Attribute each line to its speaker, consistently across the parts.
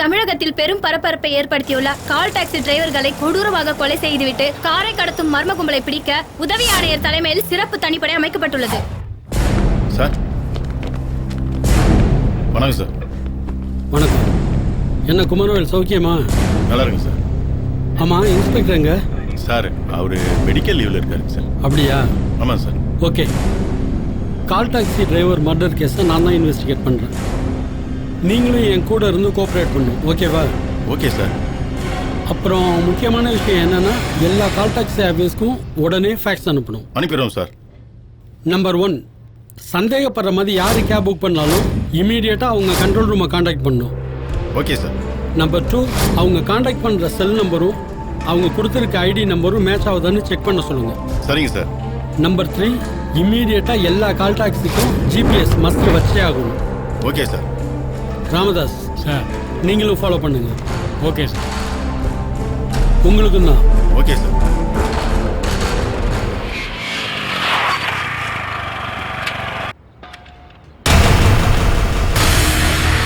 Speaker 1: தமிழகத்தில் பெரும் பரபரப்பை ஏற்படுத்தியுள்ள கால் டாக்ஸி டிரைவர்களை கொடூரமாக கொலை செய்துவிட்டு காரை கடத்தும் மர்ம கும்பலை பிடிக்க உதவி ஆணையர் தலைமையில் சிறப்பு தனிப்படை அமைக்கப்பட்டுள்ளது.
Speaker 2: சார். வணக்கம் சார்.
Speaker 3: வணக்கம். என்ன குமரவேல் சௌக்கியமா?
Speaker 2: நல்லா இருக்குங்க சார்.
Speaker 3: ஆமாம் இன்ஸ்பெக்டர் எங்க?
Speaker 2: சார் அவர் மெடிக்கல் லீவில் இருக்காருங்க சார்.
Speaker 3: அப்படியா?
Speaker 2: ஆமாம் sir.
Speaker 3: Okay. Call taxi driver murder கேஸை நான் தான் இன்வெஸ்டிகேட் பண்ணுறேன் நீங்களும் என் கூட இருந்து கோஆப்ரேட் பண்ணும் ஓகேவா
Speaker 2: ஓகே சார்
Speaker 3: அப்புறம் முக்கியமான விஷயம் என்னன்னா எல்லா கால் டாக்ஸி ஆஃபீஸ்க்கும் உடனே ஃபேக்ஸ் அனுப்பணும்.
Speaker 2: அனுப்பிடுறோம் சார்
Speaker 3: நம்பர் ஒன் சந்தேகப்படுற மாதிரி யார் கேப் புக் பண்ணாலும் இமீடியட்டாக அவங்க கண்ட்ரோல் ரூமை காண்டாக்ட் பண்ணணும்
Speaker 2: ஓகே சார்
Speaker 3: நம்பர் டூ அவங்க காண்டாக்ட் பண்ணுற செல் நம்பரும் அவங்க கொடுத்துருக்க ஐடி நம்பரும் மேட்ச் ஆகுதான்னு செக் பண்ண சொல்லுங்கள்
Speaker 2: சரிங்க சார்
Speaker 3: நம்பர் த்ரீ இம்மீடியட்டாக எல்லா கால் டாக்ஸிக்கும் ஜிபிஎஸ் மஸ்ட் வச்சே ஆகணும்.
Speaker 2: Okay sir
Speaker 3: Ramadas.
Speaker 4: சார்.
Speaker 3: நீங்களும் ஃபாலோ பண்ணுங்க.
Speaker 4: ஓகே சார்
Speaker 3: உங்களுக்கும் தான்
Speaker 2: ஓகே சார்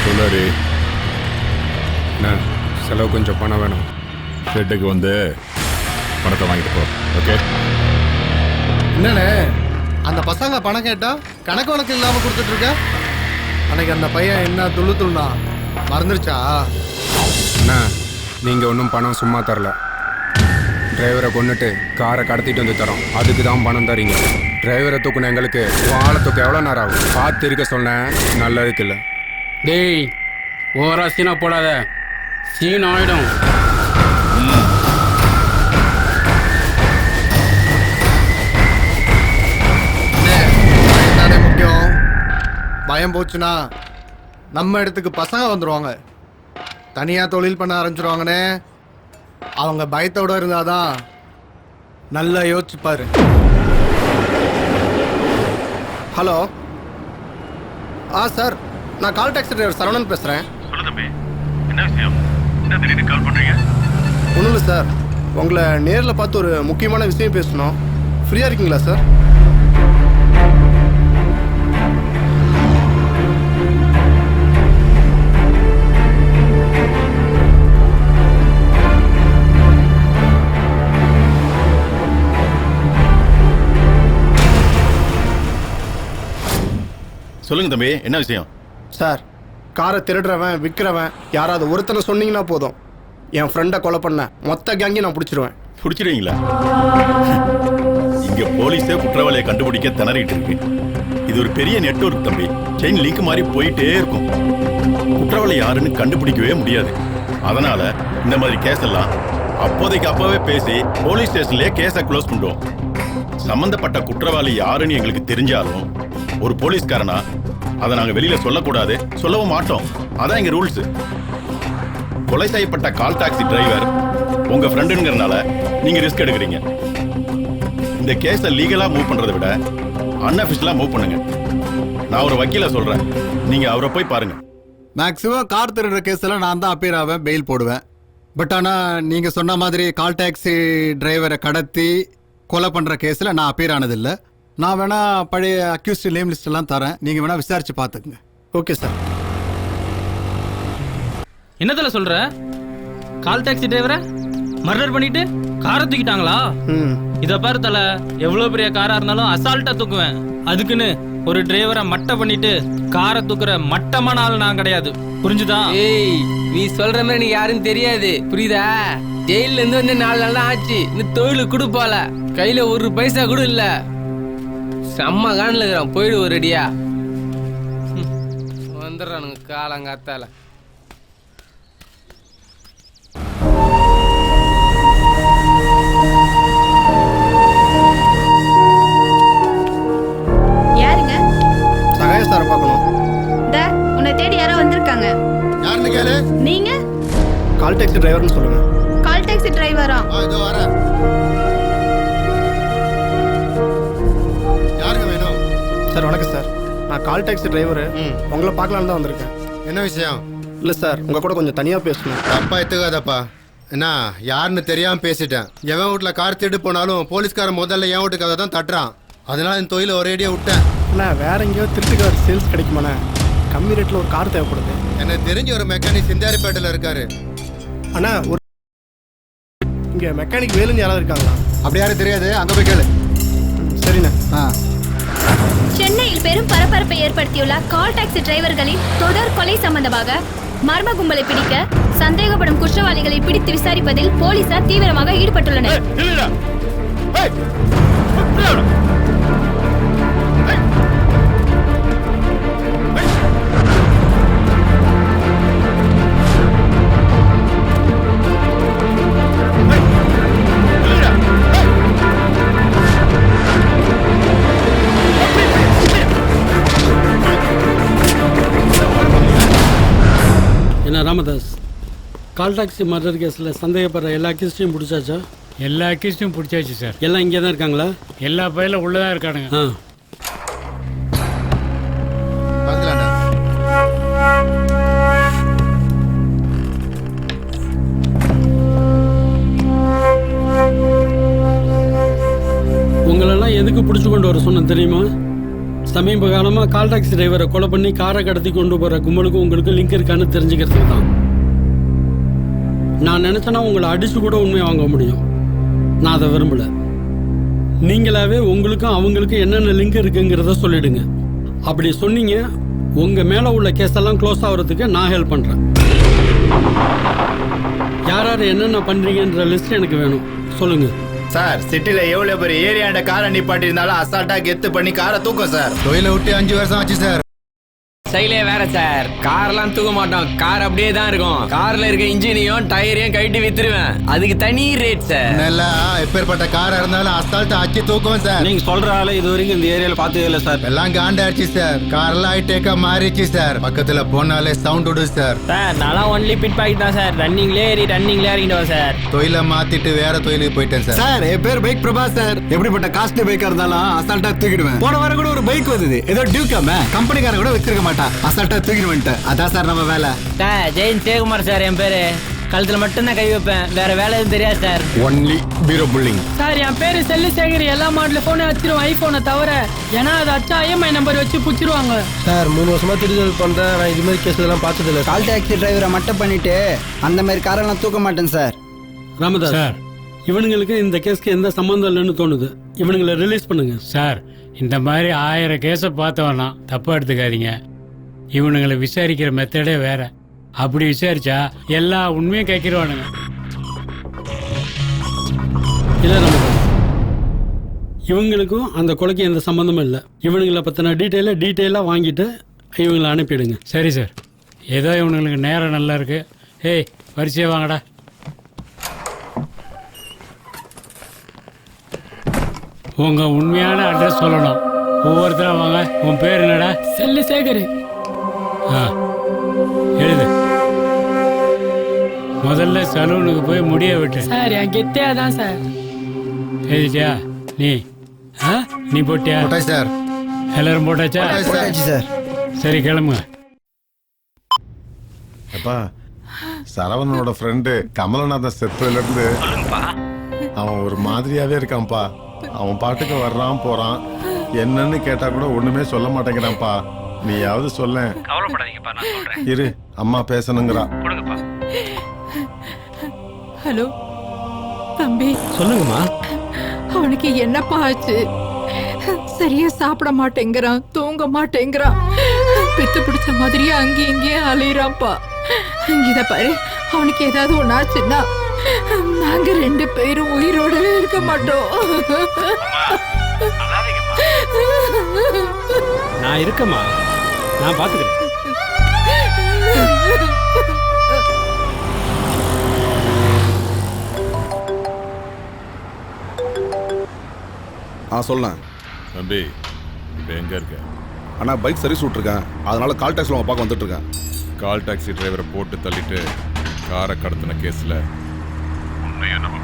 Speaker 5: சொல்லாரி என்ன செலவு கொஞ்சம் பணம் வேணும். ஷெட்டுக்கு வந்து பணத்தை வாங்கிட்டு போ. ஓகே
Speaker 6: என்னண்ணே? அந்த பசங்க பணம் கேட்டா கணக்கு வழக்கு இல்லாம கொடுத்துட்டு இருக்க? அன்னைக்கு அந்த பையன் என்ன துள்ளு துள்ளுனா மறந்துருச்சா?
Speaker 7: அண்ணா நீங்கள் ஒன்றும் பணம் சும்மா தரல. டிரைவரை கொண்டுட்டு காரை கடத்திட்டு வந்து தரோம். அதுக்கு தான் பணம் தரீங்க. டிரைவரை தூக்குன எங்களுக்கு வாழை தூக்க எவ்வளோ நேரம் ஆகும்? பார்த்து இருக்க சொன்னேன். நல்லதுக்கு இல்லை.
Speaker 4: டேய் ஓவரா சீனா போடாத. சீன் ஆயிடும்.
Speaker 6: பயம் போச்சுன்னா நம்ம இடத்துக்கு பசங்க வந்துடுவாங்க தனியாக தொழில் பண்ண ஆரம்பிச்சிருவாங்கண்ணே அவங்க பயத்தோட இருந்தாதான் நல்லா யோசிச்சுப்பாரு ஹலோ. ஆ சார். நான் கால் டாக்ஸி டிரைவர் சரவணன் பேசுகிறேன்
Speaker 2: சொல்லு தம்பி. என்ன விஷயம்? என்ன திடீர்னு கால் பண்ணுறீங்க
Speaker 6: ஒன்றும் இல்லை சார். உங்களை நேரில் பார்த்து ஒரு முக்கியமான விஷயம் பேசணும். ஃப்ரீயாக இருக்கீங்களா சார்?
Speaker 2: சொல்லுங்க தம்பி என்ன விஷயம்?
Speaker 6: சார் காரை திருடுறவன் விற்கிறவன் யாராவது ஒருத்தனை சொன்னீங்கன்னா போதும். என் ஃப்ரெண்டை கொலை பண்ண மொத்த கேங்கையும் நான் பிடிச்சிருவேன்.
Speaker 2: பிடிச்சிடுவீங்களா இங்க போலீஸே குற்றவாளியை கண்டுபிடிக்க திணறிட்டு இருக்கு. இது ஒரு பெரிய நெட்வொர்க் தம்பி. செயின் லிங்க் மாதிரி போயிட்டே இருக்கும். குற்றவாளி யாருன்னு கண்டுபிடிக்கவே முடியாது. அதனால இந்த மாதிரி கேஸ் எல்லாம் அப்போதைக்கு அப்பவே பேசி போலீஸ் ஸ்டேஷன்லயே கேஸை க்ளோஸ் பண்ணுவோம் சம்பந்தப்பட்ட குற்றவாளி யாருன்னு எங்களுக்கு தெரிஞ்சாலும் ஒரு போலீஸ்காரனா? அதை நாங்க வெளியில சொல்லக்கூடாது. சொல்லவும் மாட்டோம். அதான் எங்க ரூல்ஸ். கொலை செய்யப்பட்ட கால் டாக்ஸி டிரைவர் உங்க ஃப்ரெண்டுங்கிறனால நீங்க ரிஸ்க் எடுக்கிறீங்க. இந்த கேஸை லீகலா மூவ் பண்றதை விட அன்அபிஷியலா மூவ் பண்ணுங்க. நான் ஒரு வக்கீல சொல்றேன். நீங்க அவரை போய் பாருங்க.
Speaker 6: மேக்ஸிமம் கார் திருடுற கேஸ்ல நான் தான் அப்பீர் ஆவேன் பெயில் போடுவேன். பட் ஆனால் நீங்கள் சொன்ன மாதிரி கால் டாக்ஸி டிரைவரை கடத்தி கொலை பண்ணுற கேஸில் நான் அப்பீர் ஆனதில்லை. நான் வேணா பழைய அக்யூஸ்ட் நேம் லிஸ்ட் எல்லாம் தரேன். நீங்கள் வேணா விசாரிச்சு பார்த்துக்குங்க ஓகே சார்
Speaker 8: என்னத்துல சொல்ற? கால் டாக்ஸி டிரைவரை மர்டர் பண்ணிட்டு காரை தூக்கிட்டாங்களா? இத பாரு தல எவ்வளவு பெரிய காரா இருந்தாலும் அசால்ட்டா தூக்குவேன். அதுக்குன்னு ஒரு டிரைவரை மட்டை பண்ணிட்டு காரை தூக்குற மட்டமான ஆள் நான் கிடையாது. புரிஞ்சுதா?
Speaker 9: ஏய் நீ சொல்ற மாதிரி எனக்கு யாரும் தெரியாது. புரியுதா? ஜெயில இருந்து வந்து நாலு நாள் ஆச்சு. இன்னும் தொழில் கொடுப்பால கையில ஒரு பைசா கூட இல்ல. செம்ம காணில் இருக்கிறான். போயிடு ஒரு அடியா. வந்துடுறானுங்க காலங்காத்தால.
Speaker 6: சார் வணக்கம் சார். நான் கால் டாக்ஸி டிரைவரு உங்களை பார்க்கலான்னு தான் வந்திருக்கேன்.
Speaker 10: என்ன விஷயம்?
Speaker 6: இல்லை சார் உங்கள் கூட கொஞ்சம் தனியாக பேசணும்.
Speaker 10: தப்பா எடுத்துக்காதப்பா. என்ன யாருன்னு தெரியாம பேசிட்டேன். எவன் வீட்டுல கார் திருடு போனாலும் போலீஸ்காரன் முதல்ல என் வீட்டு கதை தான் தட்டுறான். அதனால இந்த தொழில ஒரேடியா விட்டேன்.
Speaker 6: அண்ணா வேற எங்கேயோ திருட்டுக்கார் சேல்ஸ் கிடைக்குமாண்ணே
Speaker 11: கம்மி ரேட்டில் ஒரு கார் தேவைப்படுது.
Speaker 10: எனக்கு தெரிஞ்ச ஒரு மெக்கானிக் சிந்தாரிப்பேட்டையில் இருக்காரு.
Speaker 11: அண்ணா ஒரு இங்கே மெக்கானிக் வேலுன்னு யாராவது இருக்காங்களா?
Speaker 6: அப்படி யாரும் தெரியாது. அங்க போய் கேளு.
Speaker 11: சரிண்ணே.
Speaker 6: ஆ.
Speaker 1: சென்னையில் பெரும் பரபரப்பை ஏற்படுத்தியுள்ள கால் டாக்ஸி டிரைவர்களின் தொடர் கொலை சம்பந்தமாக மர்ம கும்பலை பிடிக்க சந்தேகப்படும் குற்றவாளிகளை பிடித்து விசாரிப்பதில் போலீசார் தீவிரமாக ஈடுபட்டுள்ளனர்.
Speaker 3: ராமதாஸ் கால் டாக்ஸி மர்டர் கேஸில் சந்தேகப்படுற எல்லா கேஸ்டையும் பிடிச்சாச்சா?
Speaker 4: எல்லா அக்கீஸ்டையும் பிடிச்சாச்சு சார்.
Speaker 3: எல்லாம் இங்கே தான் இருக்காங்களா?
Speaker 4: எல்லா பயிலும் உள்ளதான் இருக்கானுங்க.
Speaker 3: ஆ. உங்களெல்லாம் எதுக்கு பிடிச்சு கொண்டு வர சொன்னேன் தெரியுமா? சமீப காலமாக கால் டாக்ஸி டிரைவரை கொலை பண்ணி காரை கடத்தி கொண்டு போகிற கும்பலுக்கும் உங்களுக்கு லிங்க் இருக்கான்னு தெரிஞ்சுக்கிறதுக்கு தான். நான் நினச்சேன்னா உங்களை அடிச்சு கூட உண்மையை வாங்க முடியும். நான் அதை விரும்பலை. நீங்களாவே உங்களுக்கும் அவங்களுக்கும் என்னென்ன லிங்க் இருக்குங்கிறத சொல்லிடுங்க. அப்படி சொன்னீங்க உங்கள் மேலே உள்ள கேஸெல்லாம் க்ளோஸ் ஆகிறதுக்கு நான் ஹெல்ப் பண்ணுறேன் யார் யார் என்னென்ன பண்ணுறீங்கன்ற லிஸ்ட் எனக்கு வேணும். சொல்லுங்கள்
Speaker 12: சார் சிட்டில எவ்வளவு பெரிய ஏரியாண்ட காரை நிப்பாட்டி இருந்தாலும் அசால்ட்டா கெத்து பண்ணி காரை தூக்கும் சார்.
Speaker 10: தொழில விட்டு அஞ்சு வருஷம் ஆச்சு சார்.
Speaker 9: சைலே வேற சார். கார்லாம் தூக்க மாட்டோம் கார் அப்படியே தான் இருக்கும். கார்ல இருக்க இன்ஜினையும் டயரையும் கழட்டி வித்துருவேன். அதுக்கு தனி ரேட் சார்.
Speaker 10: நல்லா எப்பேற்பட்ட காரா இருந்தாலும் அசால்ட்டா அச்சு தூக்குவோம் சார்.
Speaker 12: நீங்க சொல்ற ஆளு இது வரைக்கும் இந்த ஏரியால பார்த்ததே இல்ல சார்.
Speaker 10: எல்லாம் காண்டாச்சு சார். காரெல்லாம் ஹைடெக்கா மாறிச்சு சார். பக்கத்துல போனாலே சவுண்ட் விடு சார்.
Speaker 8: சார் நான் ஒன்லி பிட் பாக்கெட் தான் சார். ரன்னிங்லேயே ஏறி ரன்னிங்லேயே இறங்கிடுவேன் சார்.
Speaker 10: தொழிலை மாத்திட்டு வேற தொழிலுக்கு போயிட்டேன் சார்.
Speaker 6: சார் என் பேர் பைக் பிரபா சார். எப்படிப்பட்ட காஸ்ட்லி பைக்கா இருந்தாலும் அசால்ட்டா தூக்கிடுவேன். போன வாரம் கூட ஒரு பைக் வந்தது. ஏதோ டியூக்காம கம்பெனிக்காரன் கூட வச்சிருக்க மாட்டான். அசால்ட்டா தூக்கிடுவேன்ட்டு அதான் சார் நம்ம வேலை.
Speaker 8: சார் ஜெயின் சேகுமார் சார் என் பேரு. கழுத்துல மட்டும்தான் கை வைப்பேன். வேற வேலை எதுவும் தெரியாது sir.
Speaker 7: Only bureau pulling
Speaker 8: sir என் பேரு செல்லு சேகர் எல்லா மாடல் போனே வச்சிருவோம் ஐபோனை தவிர ஏன்னா அது அச்சா ஐஎம்ஐ நம்பர் வச்சு புச்சிருவாங்க
Speaker 11: சார் மூணு வருஷமா திருடல் பண்ணுறேன் நான் இது மாதிரி கேஸ் இதெல்லாம் பார்த்தது இல்லை
Speaker 13: கால் டாக்ஸி டிரைவரை மட்டும் பண்ணிட்டு அந்த மாதிரி காரெல்லாம் தூக்க மாட்டேன் சார்.
Speaker 3: ராமதாஸ்.
Speaker 4: சார்.
Speaker 3: இவனுங்களுக்கு இந்த கேஸ்க்கு எந்த சம்மந்தம் இல்லைன்னு தோணுது. இவனுங்களை ரிலீஸ் பண்ணுங்க.
Speaker 4: சார் இந்த மாதிரி ஆயிரம் கேஸை பார்த்தவனா தப்பா எடுத்துக்காதீங்க. இவனுங்களை விசாரிக்கிற மெத்தடே வேற. அப்படி விசாரிச்சா எல்லா உண்மையும் கேட்கிறவானுங்க
Speaker 3: இல்லை இவங்களுக்கும் அந்த கொலைக்கு எந்த சம்மந்தமும் இல்லை. இவனுங்களை பற்றின டீட்டெயிலை டீட்டெயிலாக வாங்கிட்டு இவங்களை அனுப்பிடுங்க.
Speaker 4: சரி சார் ஏதோ இவனுங்களுக்கு நேரம் நல்லா இருக்கு. ஏய் வரிசையா வாங்கடா. உங்க உண்மையான அட்ரஸ் சொல்லணும். ஒவ்வொருத்தரா வாங்க. உன் பேர் என்னடா?
Speaker 8: செல்லு சேகர்.
Speaker 4: ஆ எழுது. முதல்ல சலூனுக்கு போய் முடிய விட்டு.
Speaker 8: சார் என் கெத்தே தான் சார்.
Speaker 4: எழுதிட்டியா? நீ ஆ நீ போட்டியா?
Speaker 10: போட்டாச்சு சார்.
Speaker 4: எல்லாரும் போட்டாச்சா?
Speaker 13: போட்டாச்சு சார்.
Speaker 4: சரி. கிளம்புங்க.
Speaker 5: அப்பா சரவணனோட ஃப்ரெண்டு கமலநாதன் செத்ததுல இருந்து அவன் ஒரு மாதிரியாவே இருக்கான்ப்பா. அவன் பாட்டுக்கு வர்றான் போறான். என்னன்னு கேட்டா கூட ஒண்ணுமே சொல்ல மாட்டேங்கிறான்ப்பா. நீயாவது சொல்ல
Speaker 8: கவலைப்படாதீங்கப்பா நான் சொல்றேன்.
Speaker 5: இரு அம்மா பேசணுங்கிறா.
Speaker 8: கொடுங்கப்பா.
Speaker 14: ஹலோ தம்பி.
Speaker 3: சொல்லுங்கம்மா.
Speaker 14: அவனுக்கு என்னப்பா ஆச்சு? சரியா சாப்பிட மாட்டேங்கிறான் தூங்க மாட்டேங்கிறான். பித்து பிடிச்ச மாதிரியே அங்கேயும் இங்கேயும் அலையிறான்ப்பா. இத பாரு அவனுக்கு ஏதாவது ஒண்ணு ஆச்சுன்னா நாங்க ரெண்டு பேரும் உயிரோடவே இருக்க மாட்டோம்.
Speaker 3: நான் இருக்கேம்மா. நான் பார்த்துக்கிறேன்
Speaker 5: ஆ சொல்லேன்
Speaker 2: தம்பி இப்போ எங்க இருக்க?
Speaker 5: அண்ணா பைக் சர்வீஸ் விட்ருக்கேன் அதனால கால் டாக்ஸில் உங்க பார்க்க வந்துட்டு இருக்கேன்
Speaker 2: கால் டாக்ஸி டிரைவரை போட்டு தள்ளிட்டு காரை கடத்தின கேஸ்ல உன்னையும் நம்ம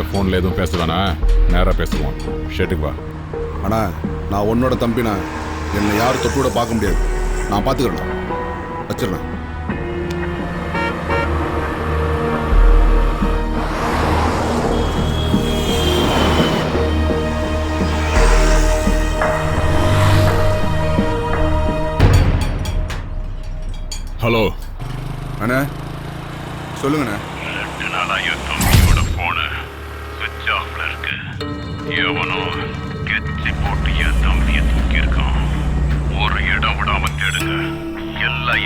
Speaker 2: இருக்க ஃபோனில் எதுவும் பேசுதானா நேராக பேசுவோம். ஷெட்டுக்கு வா.
Speaker 5: அண்ணா நான் உன்னோட தம்பினா என்னை யார் தொட்டு கூட பார்க்க முடியாது. நான் பார்த்துக்கிறேன். வச்சிடறேன்.
Speaker 15: ஹலோ
Speaker 7: அண்ணா சொல்லுங்கண்ணா.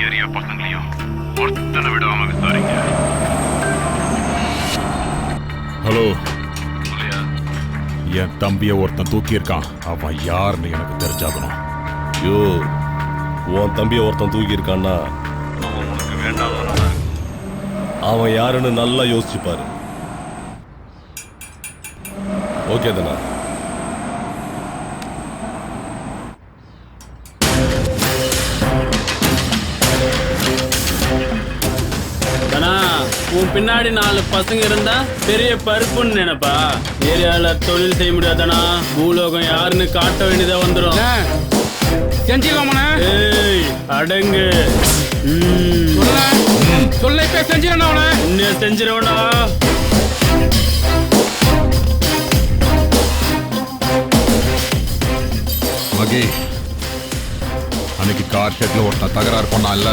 Speaker 15: ஏரியா பசங்களையும் ஒருத்தனை விடாம விசாரிங்க. ஹலோ. என் தம்பிய ஒருத்தன் தூக்கியிருக்கான். அவன் யாருன்னு எனக்கு தெரிஞ்சாகணும்.
Speaker 16: யோ உன் தம்பியை ஒருத்தன் தூக்கி இருக்கான்னா அவன் உனக்கு வேண்டாம் அவன் யாருன்னு நல்லா யோசிச்சு பாரு. ஓகே தானா.
Speaker 8: உன் பின்னாடி நாலு பசங்க இருந்தா பெரிய பருப்புன்னு நினைப்பா. ஏரியால தொழில் செய்ய முடியாதானா பூலோகம் யாருன்னு காட்ட வேண்டியதா வந்துடும்
Speaker 7: செஞ்சிடலாமாண்ணே
Speaker 8: ஏய் அடங்கு.
Speaker 7: சொல்ல இப்ப செஞ்சிடணும் அவனை.
Speaker 8: உன்னைய செஞ்சிருவனா
Speaker 15: மகி அன்னைக்கு கார் ஷெட்ல ஒருத்தன் தகராறு பண்ணான்ல.